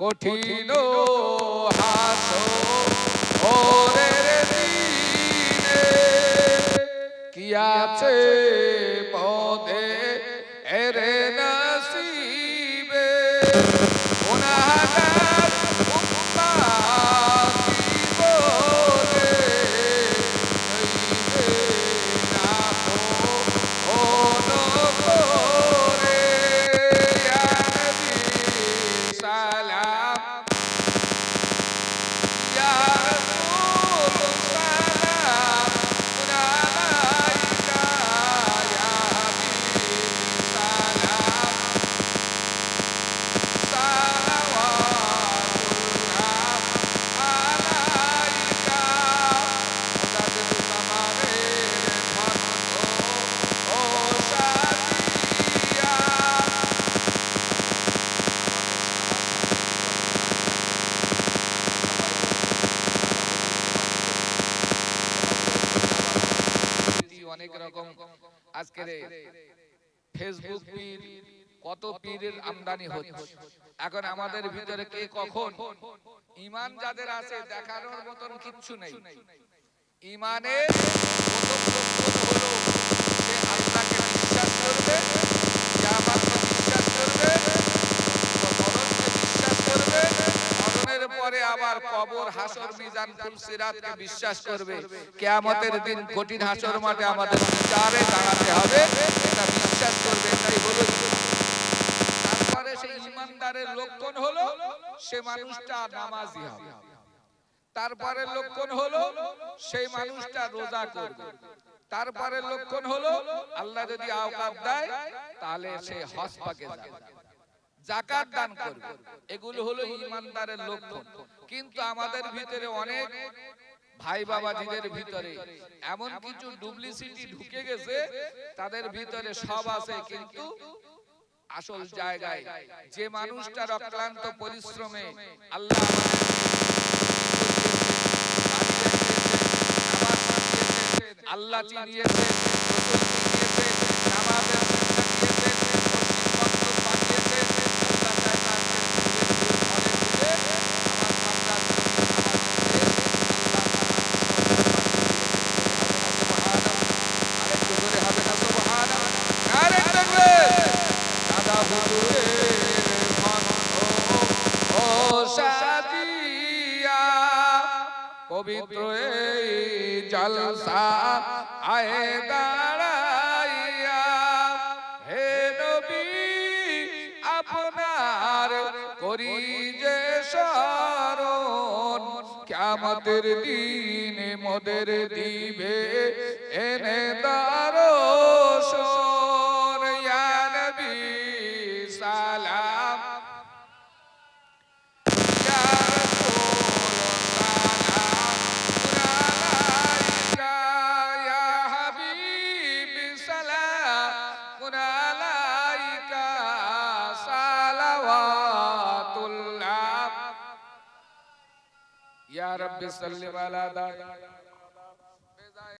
কঠিন হাসো ওরে দিনে কি আছে? আজকের ফেসবুক পীর, কত পীরের আমদানি হচ্ছে? এখন আমাদের ভিতরে কে কখন? ইমান যাদের আছে, দেখানোর মতন কিচ্ছু নেই। ইমানের প্রথম লক্ষণ হলো সে আল্লাহকে বিশ্বাস করবে যে বিশ্বাস হাসর মিজান ফুলসিরাতকে বিশ্বাস করবে। কিয়ামতের দিন কঠিন হাসর মাঠে আমাদের বিচারে দাঁড়াতে হবে। এটা বিশ্বাস করবে, এটাই হলো তারপরে সেই ইমানদারের লক্ষণ হলো, সে মানুষটা নামাজি হবে। তারপরে লক্ষণ হলো, সেই মানুষটা রোজা করবে। তারপরে লক্ষণ হলো, আল্লাহ যদি আওকাত দেয়, তাহলে সে হজ পাকে যাবে। জাকাত দান করবে। এগুলো হলো ইমানদারের লক্ষণ। কিন্তু আমাদের ভিতরে অনেক ভাই বাবাজিদের ভিতরে এমন কিছু ডুপ্লিসিটি ঢুকে গেছে তাদের ভিতরে সব আছে কিন্তু আসল জায়গায় যে মানুষটার অক্লান্ত পরিশ্রমে আল্লাহ আল্লাহ চিনিয়েছেন। পবিত্র এই জলসা আয়ে দাঁড়াইয়া। হে নবী, আপনার করি যে শরণ কিয়ামতের দিনে মোদের দিবে, এনে দারোশন। রাব্বি সাল্লি আলা দার